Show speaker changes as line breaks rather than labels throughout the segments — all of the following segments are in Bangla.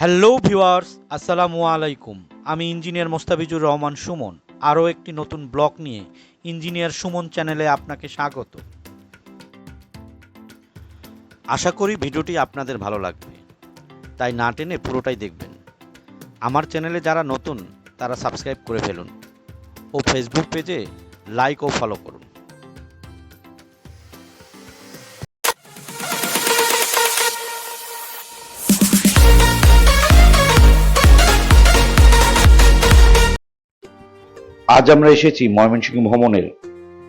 হ্যালো ভিউয়ার্স আসসালামু আলাইকুম আমি ইঞ্জিনিয়ার মোস্তাফিজুর রহমান সুমন। আরও একটি নতুন ব্লগ নিয়ে ইঞ্জিনিয়ার সুমন চ্যানেলে আপনাকে স্বাগত। আশা করি ভিডিওটি আপনাদের ভালো লাগবে। তাই না টেনে পুরোটাই দেখবেন। আমার চ্যানেলে যারা নতুন, তারা সাবস্ক্রাইব করে ফেলুন। ও ফেসবুক পেজে লাইক ও ফলো করুন।
আজ আমরা এসেছি ময়মনসিংহ ভ্রমণের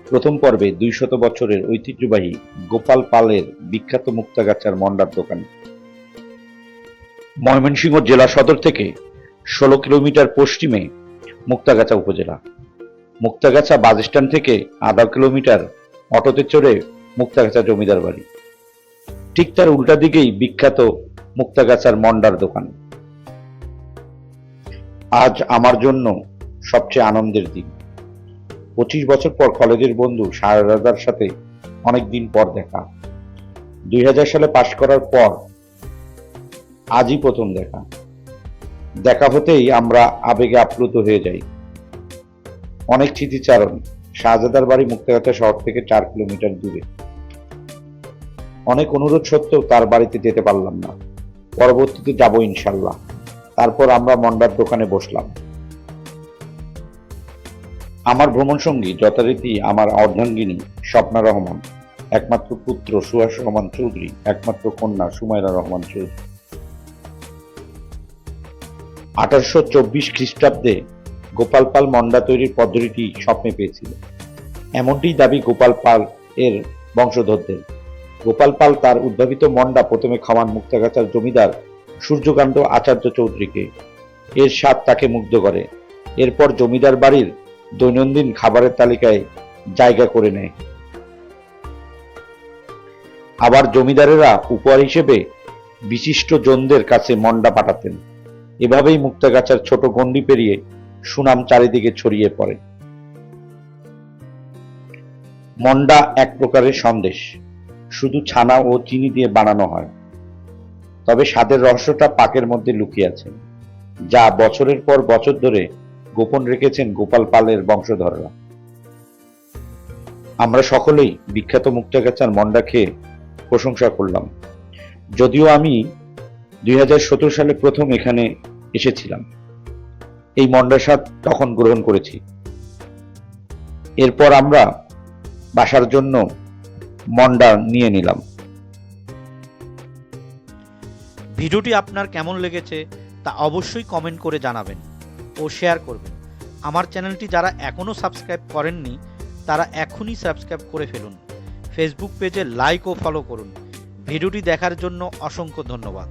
প্রথম পর্বে দুই শত বছরের ঐতিহ্যবাহী গোপাল পালের বিখ্যাত মুক্তাগাছার মন্ডার দোকান। ময়মনসিংহ জেলা সদর থেকে ষোলো কিলোমিটার পশ্চিমে মুক্তাগাছা উপজেলা। মুক্তাগাছা বাস স্ট্যান্ড থেকে আধা কিলোমিটার অটোতে চড়ে মুক্তাগাছা জমিদার বাড়ি। ঠিক তার উল্টা দিকেই বিখ্যাত মুক্তাগাছার মন্ডার দোকান। আজ আমার জন্য সবচেয়ে আনন্দের দিন। পঁচিশ বছর পর কলেজের বন্ধু শারদার সাথে অনেক দিন পর দেখা। দুই হাজার সালে পাশ করার পর আজই প্রথম দেখা। দেখা হতেই আমরা আবেগে আপ্লুত হয়ে যাই। অনেক স্মৃতিচারণ শাহজাদার বাড়ি মুক্তাগাছা শহর থেকে চার কিলোমিটার দূরে। অনেক অনুরোধ সত্ত্বেও তার বাড়িতে যেতে পারলাম না। পরবর্তীতে যাব ইনশাল্লাহ। তারপর আমরা মন্ডার দোকানে বসলাম। আমার ভ্রমণ সঙ্গী যথারীতি আমার অর্ধাঙ্গিনী স্বপ্না রহমান, একমাত্র পুত্র সুহাস রহমান চৌধুরী, একমাত্র কন্যা সুমাইরা রহমান চৌধুরী। আঠারোশো চব্বিশ খ্রিস্টাব্দে গোপাল পাল মন্ডা তৈরির পদ্ধতিটি স্বপ্নে পেয়েছিল। এমনটিই দাবি গোপাল পাল এর বংশধরদের। গোপাল পাল তার উদ্ভাবিত মন্ডা প্রথমে খামান মুক্তাগাছার জমিদার সূর্যকান্ত আচার্য চৌধুরীকে এর স্বাদ তাকে মুগ্ধ করে। এরপর জমিদার বাড়ির দৈনন্দিন খাবারের তালিকায় জায়গা করে নেয়। আবার জমিদারেরা উপহার হিসেবে বিশিষ্ট জনদের কাছে মন্ডা পাঠাতেন। এভাবেই মুক্তাগাছার ছোট গণ্ডি পেরিয়ে সুনাম চারিদিকে ছড়িয়ে পড়ে। মন্ডা এক প্রকারের সন্দেশ। শুধু ছানা ও চিনি দিয়ে বানানো হয়। তবে স্বাদের রহস্যটা পাকের মধ্যে লুকিয়ে আছে। যা বছরের পর বছর ধরে গোপন রেখেছেন গোপাল পালের বংশধররা। আমরা সকলেই বিখ্যাত মুক্তাগাছার মন্ডা খেয়ে প্রশংসা করলাম। যদিও আমি দুই হাজার সতেরো সালে প্রথম এখানে এসেছিলাম। এই মন্ডার স্বাদ তখন গ্রহণ করেছি। এরপর আমরা বাসার জন্য মন্ডা নিয়ে নিলাম।
ভিডিওটি আপনার কেমন লেগেছে তা অবশ্যই কমেন্ট করে জানাবেন। ও শেয়ার করবেন। আমার চ্যানেলটি যারা এখনও সাবস্ক্রাইব করেননি, তারা এখনই সাবস্ক্রাইব করে ফেলুন। ফেসবুক পেজে লাইক ও ফলো করুন। ভিডিওটি দেখার জন্য অসংখ্য ধন্যবাদ।